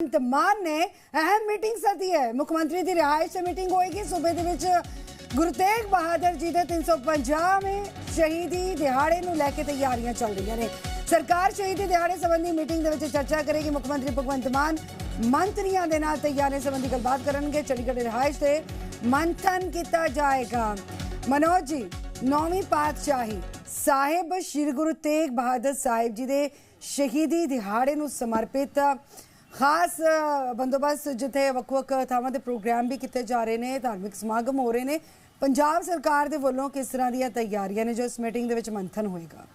ਭਗਵੰਤ ਮਾਨ ਨੇ ਅਹਿਮ ਮੀਟਿੰਗ ਸੱਦੀ ਹੈ। ਮੁੱਖ ਮੰਤਰੀ ਦੀ ਰਿਹਾਇਸ਼ 'ਚ ਮੀਟਿੰਗ ਹੋਏਗੀ ਸੂਬੇ ਦੇ ਵਿੱਚ। ਗੁਰੂ ਤੇਗ ਬਹਾਦਰ ਜੀ ਦੇ 350ਵੇਂ ਸ਼ਹੀਦੀ ਦਿਹਾੜੇ ਨੂੰ ਲੈ ਕੇ ਤਿਆਰੀਆਂ ਚੱਲ ਰਹੀਆਂ ਨੇ। ਸਰਕਾਰ ਸ਼ਹੀਦੀ ਦਿਹਾੜੇ ਸੰਬੰਧੀ ਮੀਟਿੰਗ ਦੇ ਵਿੱਚ ਚਰਚਾ ਕਰੇਗੀ। ਮੁੱਖ ਮੰਤਰੀ ਭਗਵੰਤ ਮਾਨ ਮੰਤਰੀਆਂ ਦੇ ਨਾਲ ਤਿਆਰੀਆਂ ਸੰਬੰਧੀ ਗੱਲਬਾਤ ਕਰਨਗੇ। ਚੰਡੀਗੜ੍ਹ ਰਿਹਾਇਸ਼ ਤੇ ਮੰਥਨ ਕੀਤਾ ਜਾਏਗਾ। ਮਨੋਜ ਜੀ, ਨੌਵੀਂ ਪਾਤਸ਼ਾਹੀ ਸਾਹਿਬ, ਸ੍ਰੀ ਗੁਰੂ ਤੇਗ ਬਹਾਦਰ ਸਾਹਿਬ ਜੀ ਦੇ ਸ਼ਹੀਦੀ ਦਿਹਾੜੇ ਨੂੰ ਸਮਰਪਿਤ ਖਾਸ ਬੰਦੋਬਸਤ ਜਿੱਥੇ ਵੱਖ-ਵੱਖ ਥਾਵਾਂ ਤੇ ਪ੍ਰੋਗਰਾਮ ਵੀ ਕੀਤੇ ਜਾ ਰਹੇ ਨੇ, ਧਾਰਮਿਕ ਸਮਾਗਮ ਹੋ ਰਹੇ ਨੇ, ਪੰਜਾਬ ਸਰਕਾਰ ਦੇ ਵੱਲੋਂ ਕਿਸ ਤਰ੍ਹਾਂ ਦੀਆਂ ਤਿਆਰੀਆਂ ਨੇ ਜੋ ਇਸ ਮੀਟਿੰਗ ਦੇ ਵਿੱਚ ਮੰਥਨ ਹੋਏਗਾ?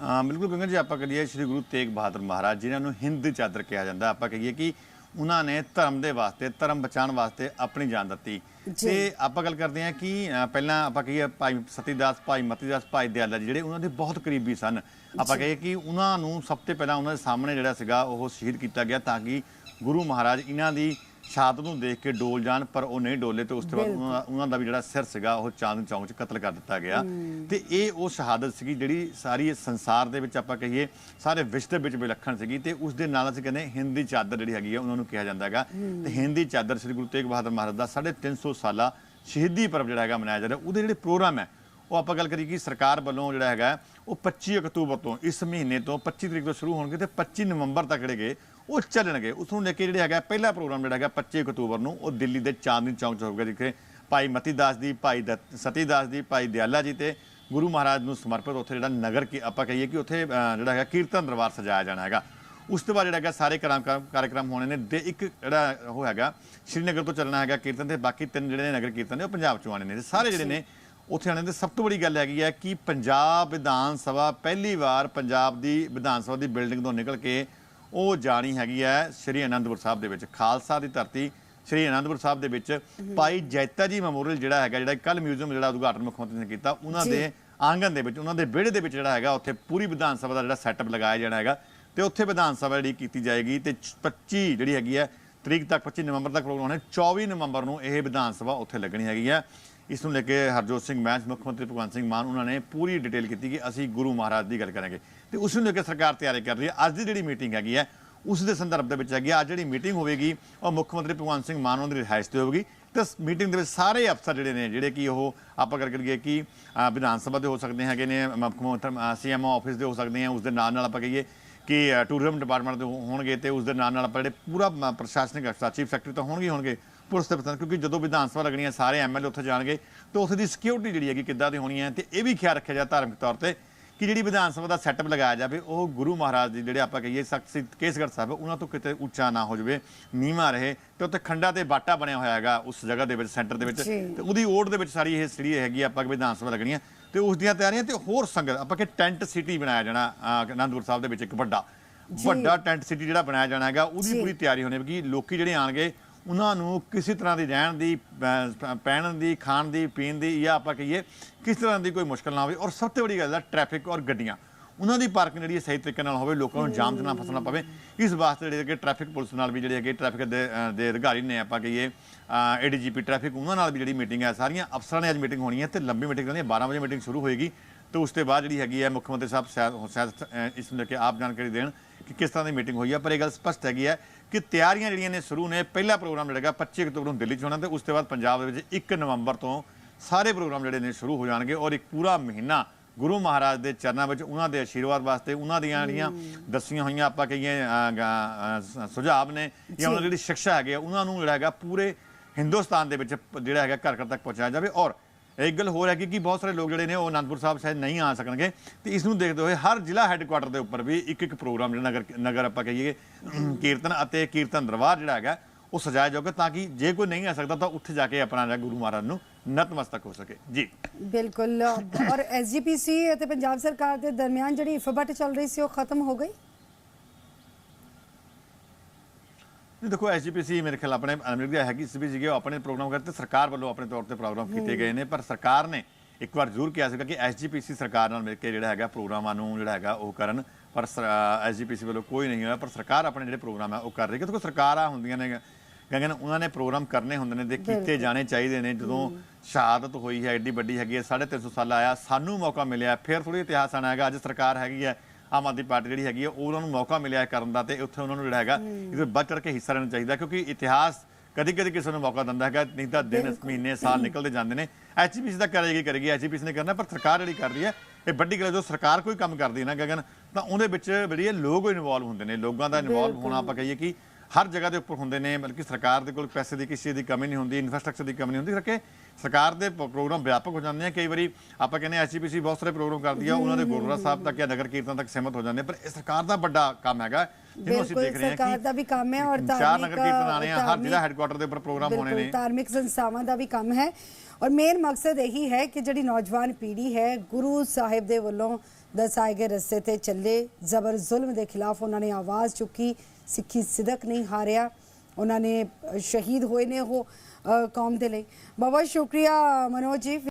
ਹਾਂ ਬਿਲਕੁਲ ਗੰਗਾ ਜੀ, ਆਪਾਂ ਕਹੀਏ ਸ੍ਰੀ ਗੁਰੂ ਤੇਗ ਬਹਾਦਰ ਮਹਾਰਾਜ, ਜਿਨ੍ਹਾਂ ਨੂੰ ਹਿੰਦ ਚਾਦਰ ਕਿਹਾ ਜਾਂਦਾ, ਆਪਾਂ ਕਹੀਏ ਕਿ ਉਹਨਾਂ ਨੇ ਧਰਮ ਦੇ ਵਾਸਤੇ, ਧਰਮ ਬਚਾਉਣ ਵਾਸਤੇ ਆਪਣੀ ਜਾਨ ਦਿੱਤੀ। ਤੇ ਆਪਾਂ ਗੱਲ ਕਰਦੇ ਹਾਂ ਕਿ ਪਹਿਲਾਂ ਆਪਾਂ ਕਹੀਏ ਭਾਈ ਸਤੀਦਾਸ ਭਾਈ ਮਤੀਦਾਸ ਭਾਈ ਦਿਆਲਾ ਜੀ ਜਿਹੜੇ ਉਹਨਾਂ ਦੇ ਬਹੁਤ ਕਰੀਬੀ ਸਨ। ਆਪਾਂ ਕਹੀਏ ਕਿ ਉਹਨਾਂ ਨੂੰ ਸਭ ਤੋਂ ਪਹਿਲਾਂ ਉਹਨਾਂ ਦੇ ਸਾਹਮਣੇ ਜਿਹੜਾ ਸੀਗਾ ਉਹ ਸ਼ਹੀਦ ਕੀਤਾ ਗਿਆ ਤਾਂ ਕਿ ਗੁਰੂ ਮਹਾਰਾਜ ਇਹਨਾਂ ਦੀ ਸ਼ਹਾਦਤ ਨੂੰ ਦੇਖ ਕੇ ਡੋਲ ਜਾਣ ਪਰ ਉਹ ਨਹੀਂ ਡੋਲੇ ਤੇ ਉਸ ਤੋਂ ਬਾਅਦ ਉਹਨਾਂ ਦਾ- ਉਹਨਾਂ ਦਾ ਵੀ ਜਿਹੜਾ ਸਿਰ ਸੀਗਾ ਉਹ ਚਾਂਦ ਚੌਂਕ 'ਚ ਕਤਲ ਕਰ ਦਿੱਤਾ ਗਿਆ। ਤੇ ਇਹ ਉਹ ਸ਼ਹਾਦਤ ਸੀਗੀ ਜਿਹੜੀ ਸਾਰੀ ਇਸ ਸੰਸਾਰ ਦੇ ਵਿੱਚ ਆਪਾਂ ਕਹੀਏ ਸਾਰੇ ਵਿਸ਼ਵ ਦੇ ਵਿੱਚ ਵਿਲੱਖਣ ਸੀਗੀ ਤੇ ਉਸ ਦੇ ਨਾਲ ਅਸੀਂ ਕਹਿੰਦੇ ਹਿੰਦ ਚਾਦਰ ਜਿਹੜੀ ਹੈਗੀ ਆ ਉਹਨਾਂ ਨੂੰ ਕਿਹਾ ਜਾਂਦਾ ਹੈਗਾ। ਤੇ ਹਿੰਦ ਚਾਦਰ ਸ੍ਰੀ ਗੁਰੂ ਤੇਗ ਬਹਾਦਰ ਮਹਾਰਾਜ ਦਾ 350 ਸਾਲਾ ਸ਼ਹੀਦੀ ਪਰਵ ਜਿਹੜਾ ਹੈਗਾ ਮਨਾਇਆ ਜਾ ਰਿਹਾ ਉਹਦੇ ਜਿਹੜੇ ਪ੍ਰੋਗਰਾਮ ਹੈ ਉਹ ਆਪਾਂ ਗੱਲ ਕਰੀਏ ਕਿ ਸਰਕਾਰ ਵੱਲੋਂ ਜਿਹੜਾ ਹੈਗਾ ਉਹ 25 ਅਕਤੂਬਰ ਤੋਂ ਇਸ ਮਹੀਨੇ ਤੋਂ 25 ਤਰੀਕ ਤੋਂ ਸ਼ੁਰੂ ਹੋਣਗੇ ਤੇ 25 ਨਵੰਬਰ ਤੱਕ ਜਿਹੜੇ ਉਹ ਚੱਲਣਗੇ। ਉਸ ਨੂੰ ਲੈ ਕੇ ਜਿਹੜੇ ਹੈਗਾ ਪਹਿਲਾ ਪ੍ਰੋਗਰਾਮ ਜਿਹੜਾ ਹੈਗਾ 25 ਅਕਤੂਬਰ ਨੂੰ ਉਹ ਦਿੱਲੀ ਦੇ ਚਾਂਦਨੀ ਚੌਂਕ 'ਚ ਹੋਊਗਾ ਜਿੱਥੇ ਭਾਈ ਮਤੀਦਾਸ ਦੀ ਭਾਈ ਦਤ- ਸਤੀਦਾਸ ਦੀ ਭਾਈ ਦਿਆਲਾ ਜੀ ਤੇ ਗੁਰੂ ਮਹਾਰਾਜ ਨੂੰ ਸਮਰਪਿਤ ਉੱਥੇ ਜਿਹੜਾ ਨਗਰ ਕੀ ਆਪਾਂ ਕਹੀਏ ਕਿ ਉੱਥੇ ਜਿਹੜਾ ਹੈਗਾ ਕੀਰਤਨ ਦਰਬਾਰ ਸਜਾਇਆ ਜਾਣਾ ਹੈਗਾ। ਉਸ ਤੋਂ ਬਾਅਦ ਜਿਹੜਾ ਹੈਗਾ ਸਾਰੇ ਕਾਰਮ- ਕਾਰਜਕ੍ਰਮ ਹੋਣੇ ਨੇ ਦੇ ਇੱਕ ਜਿਹੜਾ ਉਹ ਹੈਗਾ ਸ਼੍ਰੀਨਗਰ ਤੋਂ ਚੱਲਣਾ ਹੈਗਾ ਕੀਰਤਨ ਤੇ ਬਾਕੀ ਤਿੰਨ ਜਿਹੜੇ ਨੇ ਨਗਰ ਕੀਰਤਨ ਨੇ ਉਹ ਪੰਜਾਬ ਚੋਂ ਆਣੇ ਨੇ। ਸਾਰੇ ਜਿਹੜੇ ਨੇ ਉੱਥੇ ਆਣੇ ਦੇ ਸਭ ਤੋਂ ਬੜੀ ਗੱਲ ਹੈਗੀ ਹੈ ਕਿ ਪੰਜਾਬ ਵਿਧਾਨ ਸਭਾ ਪਹਿਲੀ ਵਾਰ ਪੰਜਾਬ ਦੀ ਵਿਧਾਨ ਸਭਾ ਦੀ ਬਿਲਡਿੰਗ ਤੋਂ ਨਿਕਲ ਕੇ ਉਹ ਜਾਣੀ ਹੈਗੀ ਹੈ ਸ਼੍ਰੀ ਅਨੰਦਪੁਰ ਸਾਹਿਬ ਦੇ ਵਿੱਚ। ਖਾਲਸਾ ਦੀ ਧਰਤੀ ਸ਼੍ਰੀ ਅਨੰਦਪੁਰ ਸਾਹਿਬ ਦੇ ਵਿੱਚ। ਭਾਈ ਜੈਤਾ ਜੀ ਮੈਮੋਰੀਅਲ ਜਿਹੜਾ ਹੈਗਾ ਜਿਹੜਾ ਕੱਲ ਮਿਊਜ਼ੀਅਮ ਜਿਹੜਾ ਉਦਘਾਟਨ ਮੁੱਖ ਮੰਤਰੀ ਨੇ ਕੀਤਾ ਉਹਨਾਂ। ਦੇ ਆਂਗਨ ਦੇ ਵਿੱਚ ਉਹਨਾਂ ਦੇ ਵਿਹੜੇ ਦੇ ਵਿੱਚ ਜਿਹੜਾ ਹੈਗਾ ਉੱਥੇ ਪੂਰੀ ਵਿਧਾਨ ਸਭਾ ਦਾ ਜਿਹੜਾ ਸੈਟਅਪ ਲਗਾਇਆ ਜਾਣਾ ਹੈਗਾ। ਤੇ ਉੱਥੇ ਵਿਧਾਨ ਸਭਾ ਜਿਹੜੀ ਕੀਤੀ ਜਾਏਗੀ ਤੇ 25 ਜਿਹੜੀ ਹੈਗੀ ਹੈ ਤਰੀਕ ਤੱਕ 25 ਨਵੰਬਰ ਤੱਕ ਪ੍ਰੋਗਰਾਮ ਹੋਣਾ 24 ਨਵੰਬਰ ਨੂੰ ਇਹ ਵਿਧਾਨ ਸਭਾ ਉੱਥੇ ਲੱਗਣੀ ਹੈਗੀ ਹੈ। ਇਸ ਨੂੰ ਲੈ ਕੇ ਹਰਜੋਤ ਸਿੰਘ ਮੈਚ ਮੁੱਖ ਮੰਤਰੀ ਭਗਵੰਤ ਸਿੰਘ ਮਾਨ ਉਹਨਾਂ ਨੇ ਪੂਰੀ ਡਿਟੇਲ ਕੀਤੀ ਕਿ ਅਸੀਂ ਗੁਰੂ ਮਹਾਰਾਜ ਦੀ ਗੱਲ ਕਰਾਂਗੇ। ਤੇ ਉਸ ਨੂੰ ਲੈ ਕੇ ਸਰਕਾਰ ਤਿਆਰੀ ਕਰ ਰਹੀ ਹੈ। ਅੱਜ ਦੀ ਜਿਹੜੀ ਮੀਟਿੰਗ ਹੈਗੀ ਹੈ ਉਸ ਦੇ ਸੰਦਰਭ ਦੇ ਵਿੱਚ ਹੈਗੀ ਆ ਅੱਜ ਜਿਹੜੀ ਮੀਟਿੰਗ ਹੋਵੇਗੀ ਉਹ ਮੁੱਖ ਮੰਤਰੀ ਭਗਵੰਤ ਸਿੰਘ ਮਾਨ ਉਹਨਾਂ ਦੀ ਰਿਹਾਇਸ਼ ਤੇ ਹੋਵੇਗੀ। ਤੇ ਮੀਟਿੰਗ ਦੇ ਵਿੱਚ ਸਾਰੇ ਅਫਸਰ ਜਿਹੜੇ ਨੇ ਜਿਹੜੇ ਕਿ ਉਹ ਆਪਾਂ ਗੱਲ ਕਰੀਏ ਕਿ ਵਿਧਾਨ ਸਭਾ ਦੇ ਹੋ ਸਕਦੇ ਹੈਗੇ ਨੇ ਮੁੱਖ ਮੰਤਰੀ ਸੀਐਮਓ ਆਫਿਸ ਦੇ ਹੋ ਸਕਦੇ ਆ ਉਸ ਦੇ ਨਾਲ ਨਾਲ ਆਪਾਂ ਕਹੀਏ ਕਿ ਟੂਰਿਜ਼ਮ ਡਿਪਾਰਟਮੈਂਟ ਦੇ ਹੋਣਗੇ ਤੇ ਉਸ ਦੇ ਨਾਲ ਨਾਲ ਆਪਾਂ ਜਿਹੜੇ ਪੂਰਾ ਮ, ਪ੍ਰਸ਼ਾਸਨਿਕ ਅਫਸਰ ਚੀਫ ਸੈਕਟਰੀ ਤਾਂ ਹੋਣਗੇ ਹੋਣਗੇ। ਪੁਲਿਸ ਦੇ ਪ੍ਰਧਾਨ ਕਿਉਂਕਿ ਜਦੋਂ ਵਿਧਾਨ ਸਭਾ ਲੱਗਣੀ ਹੈ ਸਾਰੇ ਐਮਐਲਏ ਉੱਥੇ ਜਾਣਗੇ ਤੇ ਉੱਥੇ ਦੀ ਸਿਕਿਉਰਿਟੀ ਜਿਹੜੀ ਹੈਗੀ ਕਿੱਦਾਂ ਦੀ ਹੋਣੀ ਹੈ ਤੇ ਇਹ ਵੀ ਖਿਆਲ ਰੱਖਿਆ ਜਾ ਧਾਰਮਿਕ ਤੌਰ ਤੇ ਕਿ ਜਿਹੜੀ ਵਿਧਾਨ ਸਭਾ ਦਾ ਸੈਟਅਪ ਲਗਾਇਆ ਜਾਵੇ ਉਹ ਗੁਰੂ ਮਹਾਰਾਜ ਦੀ ਜਿਹੜੇ ਆਪਾਂ ਕਹੀਏ ਸਖਤ ਸਿੱਧ ਕੇਸਗੜ੍ਹ ਸਾਹਿਬ ਉਹਨਾਂ ਤੋਂ ਕਿਤੇ ਉੱਚਾ ਨਾ ਹੋ ਜਾਵੇ ਨੀਵਾਂ ਰਹੇ ਤੇ ਉੱਥੇ ਖੰਡਾ ਤੇ ਬਾਟਾ ਬਣਿਆ ਹੋਇਆ ਹੈਗਾ ਉਸ ਜਗ੍ਹਾ ਦੇ ਵਿੱਚ ਸੈਂਟਰ ਦੇ ਵਿੱਚ। ਤੇ ਉਹਦੀ ਓੜ ਦੇ ਵਿੱਚ ਸਾਰੀ ਇਹ ਜਿਹੜੀ ਹੈਗੀ ਆਪਾਂ ਕਿ ਵਿਧਾਨ ਸਭਾ ਲੱਗਣੀ ਹੈ ਤੇ ਉਸ ਦੀਆਂ ਤਿਆਰੀਆਂ ਤੇ ਹੋਰ ਸੰਗਤ ਆਪਾਂ ਕਿ ਟੈਂਟ ਸਿਟੀ ਬਣਾਇਆ ਜਾਣਾ ਅਨੰਦਪੁਰ ਸਾਹਿਬ ਦੇ ਵਿੱਚ ਇੱਕ ਵੱਡਾ ਵੱਡਾ ਟੈਂਟ ਸਿਟੀ ਜਿਹੜਾ ਬਣਾਇਆ ਜਾਣਾ ਹੈਗਾ ਉਹਦੀ। ਪੂਰੀ ਤਿਆਰੀ ਹੋਣੀ ਹੈ ਕਿ ਲੋਕੀ ਜਿਹੜੇ ਆਣਗੇ ਉਹਨਾਂ ਨੂੰ ਕਿਸੇ ਤਰ੍ਹਾਂ ਦੀ ਰਹਿਣ ਦੀ ਅਹ, ਪਹਿਨਣ ਦੀ ਖਾਣ ਦੀ ਪੀਣ ਦੀ ਜਾਂ ਆਪਾਂ ਕਹੀਏ ਕਿਸ ਤਰ੍ਹਾਂ ਦੀ ਕੋਈ ਮੁਸ਼ਕਲ ਨਾ ਹੋਵੇ। ਔਰ ਸਭ ਤੋਂ ਵੱਡੀ ਗੱਲ ਹੈ ਟ੍ਰੈਫਿਕ ਔਰ ਗੱਡੀਆਂ। ਉਹਨਾਂ ਦੀ ਪਾਰਕਿੰਗ ਜਿਹੜੀ ਹੈ ਸਹੀ ਤਰੀਕੇ ਨਾਲ ਹੋਵੇ ਲੋਕਾਂ ਨੂੰ ਜਾਮ 'ਚ ਨਾ ਫਸਣਾ ਪਵੇ। ਇਸ ਵਾਸਤੇ ਜਿਹੜੇ ਕਿ ਟ੍ਰੈਫਿਕ ਪੁਲਿਸ ਨਾਲ ਵੀ ਜਿਹੜੇ ਹੈਗੇ ਟ੍ਰੈਫਿਕ ਦੇ ਦੇ ਅਧਿਕਾਰੀ ਨੇ ਆਪਾਂ ਕਹੀਏ ਏਡੀਜੀਪੀ ਟ੍ਰੈਫਿਕ ਉਹਨਾਂ ਨਾਲ ਵੀ ਜਿਹੜੀ ਮੀਟਿੰਗ ਹੈ ਸਾਰੀਆਂ ਅਫਸਰਾਂ ਨੇ ਅੱਜ ਮੀਟਿੰਗ ਹੋਣੀ ਹੈ ਤੇ ਲੰਬੀ ਮੀਟਿੰਗ ਹੋਣੀ ਹੈ। 12 ਵਜੇ ਮੀਟਿੰਗ ਸ਼ੁਰੂ ਹੋਏਗੀ ਤੇ ਉਸ ਤੋਂ ਬਾਅਦ ਜਿਹੜੀ ਹੈਗੀ ਹੈ ਮੁੱਖ ਮੰਤਰੀ ਸਾਹਿਬ ਸ਼ਾਇਦ ਸ਼ਾਇਦ ਇਸ ਨੂੰ ਲੈ ਕੇ ਆਪ ਜਾਣਕਾਰੀ ਦੇਣ ਕਿ ਕਿਸ ਤਰ੍ਹਾਂ ਦੀ ਮੀਟਿੰਗ ਹੋਈ ਹੈ। ਪਰ ਇਹ ਗੱਲ ਸਪਸ਼ਟ ਹੈਗੀ ਹੈ ਕਿ ਤਿਆਰੀਆਂ ਜਿਹੜੀਆਂ ਨੇ ਸ਼ੁਰੂ ਨੇ ਪਹਿਲਾ ਪ੍ਰੋਗਰਾਮ ਜਿਹੜਾ ਹੈਗਾ 25 ਅਕਤੂਬਰ ਨੂੰ ਦਿੱਲੀ 'ਚ ਹੋਣਾ ਤੇ ਉਸ ਤੋਂ ਬਾਅਦ ਪੰਜਾਬ ਦੇ ਵਿੱਚ 1 ਨਵੰਬਰ ਤੋਂ ਸਾਰੇ ਪ੍ਰੋਗਰਾਮ ਜਿਹੜੇ ਨੇ ਸ਼ੁਰੂ ਹੋ ਜਾਣਗੇ ਔਰ ਇੱਕ ਪੂਰਾ ਮਹੀਨਾ ਗੁਰੂ ਮਹਾਰਾਜ ਦੇ ਚਰਨਾਂ ਵਿੱਚ ਉਹਨਾਂ ਦੇ ਆਸ਼ੀਰਵਾਦ ਵਾਸਤੇ ਉਹਨਾਂ ਦੀਆਂ ਜਿਹੜੀਆਂ ਦੱਸੀਆਂ ਹੋਈਆਂ ਆਪਾਂ ਕਹੀਏ ਸੁਝਾਅ ਨੇ ਜਾਂ ਉਹਨਾਂ ਦੀ ਜਿਹੜੀ ਸਿੱਖਿਆ ਹੈਗੀ ਉਹਨਾਂ ਨੂੰ ਜਿਹੜਾ ਹੈਗਾ ਪੂਰੇ ਹਿੰਦੁਸਤਾਨ ਦੇ ਵਿੱਚ ਜਿਹੜਾ ਹੈਗਾ ਘਰ ਘਰ ਤੱਕ ਪਹੁੰਚਾਇਆ ਜਾਵੇ ਔਰ ਇੱਕ ਗੱਲ ਹੋਰ ਹੈ ਕਿ ਬਹੁਤ ਸਾਰੇ ਲੋਕ ਜਿਹੜੇ ਨੇ ਉਹ ਅਨੰਦਪੁਰ ਸਾਹਿਬ ਸ਼ਾਇਦ ਨਹੀਂ ਆ ਸਕਣਗੇ। ਤੇ ਇਸ ਨੂੰ ਦੇਖਦੇ ਹੋਏ ਹਰ ਜ਼ਿਲ੍ਹਾ ਹੈੱਡਕੁਆਟਰ ਦੇ ਉੱਪਰ ਵੀ ਇੱਕ ਇੱਕ ਪ੍ਰੋਗਰਾਮ ਜਿਹੜਾ ਨਗਰ ਨਗਰ ਆਪਾਂ ਕਹੀਏ ਕੀਰਤਨ ਅਤੇ ਕੀਰਤਨ ਦਰਬਾਰ ਜਿਹੜਾ ਹੈਗਾ, ਉਹ ਸਜਾਇਆ ਜਾਊਗਾ ਤਾਂ ਕਿ ਜੇ ਕੋਈ ਨਹੀਂ ਆ ਸਕਦਾ ਤਾਂ ਉੱਥੇ ਜਾ ਕੇ ਆਪਣਾ ਜਿਹੜਾ ਗੁਰੂ ਮਹਾਰਾਜ ਨੂੰ ਨਤਮਸਤਕ ਹੋ ਸਕੇ। ਜੀ। ਬਿਲਕੁਲ। ਔਰ ਐਸਜੀਪੀਸੀ ਅਤੇ ਪੰਜਾਬ ਸਰਕਾਰ ਦੇ ਦਰਮਿਆਨ ਜਿਹੜੀ ਇਫਬਟ ਚੱਲ ਰਹੀ ਸੀ, ਉਹ ਖਤਮ ਹੋ ਗਈ? ਨਹੀਂ ਦੇਖੋ ਐਸਜੀਪੀਸੀ ਮੇਰੇ ਖਿਆਲ ਆਪਣੇ ਅਮਰੀਕਾ ਹੈਗੀ ਸੀ ਵੀ ਸੀਗੇ ਆਪਣੇ ਪ੍ਰੋਗਰਾਮ ਕਰਤੇ ਸਰਕਾਰ ਵੱਲੋਂ ਆਪਣੇ ਤੌਰ ਤੇ ਪ੍ਰੋਗਰਾਮ ਕੀਤੇ ਗਏ ਨੇ ਪਰ ਸਰਕਾਰ ਨੇ ਇੱਕ ਵਾਰ ਜ਼ਰੂਰ ਕਿਹਾ ਸੀਗਾ ਕਿ ਐਸਜੀਪੀਸੀ ਸਰਕਾਰ ਨਾਲ ਮਿਲ ਕੇ ਜਿਹੜਾ ਹੈਗਾ ਪ੍ਰੋਗਰਾਮਾਂ ਨੂੰ ਜਿਹੜਾ ਹੈਗਾ ਉਹ ਕਰਨ ਪਰ ਐਸਜੀਪੀਸੀ ਵੱਲੋਂ ਕੋਈ ਨਹੀਂ ਹੋਇਆ ਪਰ ਸਰਕਾਰ ਆਪਣੇ ਜਿਹੜੇ ਪ੍ਰੋਗਰਾਮ ਹੈ ਉਹ ਕਰ ਰਹੀ ਹੈ। ਕਿਉਂਕਿ ਸਰਕਾਰਾਂ ਹੁੰਦੀਆਂ ਨੇ ਕਹਿੰਦੇ ਨੇ ਉਹਨਾਂ ਨੇ ਪ੍ਰੋਗਰਾਮ ਕਰਨੇ ਹੁੰਦੇ ਨੇ ਤੇ ਕੀਤੇ ਜਾਣੇ ਚਾਹੀਦੇ ਨੇ। ਜਦੋਂ ਸ਼ਹਾਦਤ ਹੋਈ ਹੈ ਐਡੀ ਵੱਡੀ ਹੈਗੀ ਹੈ 350 ਸਾਲ ਆਇਆ ਸਾਨੂੰ ਮੌਕਾ ਮਿਲਿਆ ਫਿਰ ਥੋੜੀ ਇਤਿਹਾਸ ਆਣਾ ਹੈਗਾ ਅੱਜ ਸਰਕਾਰ ਹੈਗੀ ਹੈ ਆਮ ਆਦਮੀ ਪਾਰਟੀ ਜਿਹੜੀ ਹੈਗੀ ਆ ਉਹ ਉਹਨਾਂ ਨੂੰ ਮੌਕਾ ਮਿਲਿਆ ਹੈ ਕਰਨ ਦਾ ਤੇ ਉੱਥੇ ਉਹਨਾਂ ਨੂੰ ਜਿਹੜਾ ਹੈਗਾ ਇਹਦੇ ਵੱਧ ਚੜ ਕੇ ਹਿੱਸਾ ਲੈਣਾ ਚਾਹੀਦਾ ਕਿਉਂਕਿ ਇਤਿਹਾਸ ਕਦੀ ਕਦੀ ਕਿਸੇ ਨੂੰ ਮੌਕਾ ਦਿੰਦਾ ਹੈਗਾ ਨਹੀਂ ਤਾਂ ਦਿਨ ਮਹੀਨੇ ਸਾਲ ਨਿਕਲਦੇ ਜਾਂਦੇ ਨੇ। ਐਚਪੀਸੀ ਤਾਂ ਕਰੇਗੀ ਕਰੇਗੀ ਐਚਪੀਸੀ ਨੇ ਕਰਨਾ ਪਰ ਸਰਕਾਰ ਜਿਹੜੀ ਕਰ ਰਹੀ ਹੈ ਇਹ ਵੱਡੀ ਗੱਲ ਹੈ, ਜੋ ਸਰਕਾਰ ਕੋਈ ਕੰਮ ਕਰਦੀ ਹੈ ਨਾ ਗਗਨ ਤਾਂ ਉਹਦੇ ਵਿੱਚ ਜਿਹੜੀ ਹੈ ਲੋਕ ਇਨਵੋਲਵ ਹੁੰਦੇ ਨੇ ਲੋਕਾਂ ਦਾ ਇਨਵੋਲਵ ਹੋਣਾ ਆਪਾਂ ਕਹੀਏ ਕਿ ਹਰ ਜਗ੍ਹਾ ਦੇ ਉੱਪਰ ਹੁੰਦੇ ਨੇ ਬਲਕਿ ਸਰਕਾਰ ਦੇ ਕੋਲ ਪੈਸੇ ਦੀ ਕਿਸੇ ਦੀ ਕਮੀ ਨਹੀਂ ਹੁੰਦੀ ਇਨਫਰਾਸਟ੍ਰਕਚਰ ਦੀ ਕਮੀ ਨਹੀਂ ਹੁੰਦੀ। ਕਰਕੇ ਸਰਕਾਰ ਦੇ ਪ੍ਰੋਗਰਾਮ ਵਿਆਪਕ ਹੋ ਜਾਂਦੇ ਆ। ਕਈ ਵਾਰੀ ਆਪਾਂ ਕਹਿੰਦੇ ਐਚਪੀਸੀ ਬਹੁਤ ਸਾਰੇ ਪ੍ਰੋਗਰਾਮ ਕਰਦੀ ਆ ਉਹਨਾਂ ਦੇ ਗੁਰਦੁਆਰਾ ਸਾਹਿਬ ਤੱਕ ਜਾਂ ਨਗਰ ਕੀਰਤਨ ਤੱਕ ਸੀਮਤ ਹੋ ਜਾਂਦੇ ਪਰ ਇਹ ਸਰਕਾਰ ਦਾ ਵੱਡਾ ਕੰਮ ਹੈਗਾ ਜਿਹਨੂੰ ਅਸੀਂ ਦੇਖ ਰਹੇ ਹਾਂ ਸਰਕਾਰ ਦਾ ਵੀ ਕੰਮ ਹੈ ਔਰ ਚਾਰ ਧਾਰਮਿਕ ਨਗਰ ਕੀਰਤਨ ਆਣੇ ਆ ਹਰ ਜ਼ਿਲ੍ਹਾ ਹੈੱਡਕੁਆਟਰ ਦੇ ਉੱਪਰ ਪ੍ਰੋਗਰਾਮ ਹੋਣੇ ਨੇ। ਧਾਰਮਿਕ ਸੰਸਥਾਵਾਂ ਦਾ ਵੀ ਕੰਮ ਹੈ। ਔਰ ਮੇਨ ਮਕਸਦ ਇਹੀ ਹੈ ਕਿ ਜਿਹੜੀ ਨੌਜਵਾਨ ਪੀੜ੍ਹੀ ਹੈ ਗੁਰੂ ਸਾਹਿਬ ਦੇ ਵੱਲੋਂ ਦਸਾਏ ਗਏ ਰਸਤੇ ਤੇ ਚੱਲੇ ਜ਼ਬਰ ਜ਼ੁਲਮ ਦੇ ਖਿਲਾਫ ਉਹਨਾਂ ਨੇ ਆਵਾਜ਼ ਚੁੱਕੀ, ਸਿੱਖੀ ਸਿਦਕ ਨਹੀਂ ਹਾਰਿਆ, ਉਹਨਾਂ ਨੇ ਸ਼ਹੀਦ ਹੋਏ ਨੇ ਉਹ ਕੌਮ ਦੇ ਲਈ। ਬਹੁਤ ਬਹੁਤ ਸ਼ੁਕਰੀਆ ਮਨੋਜ ਜੀ।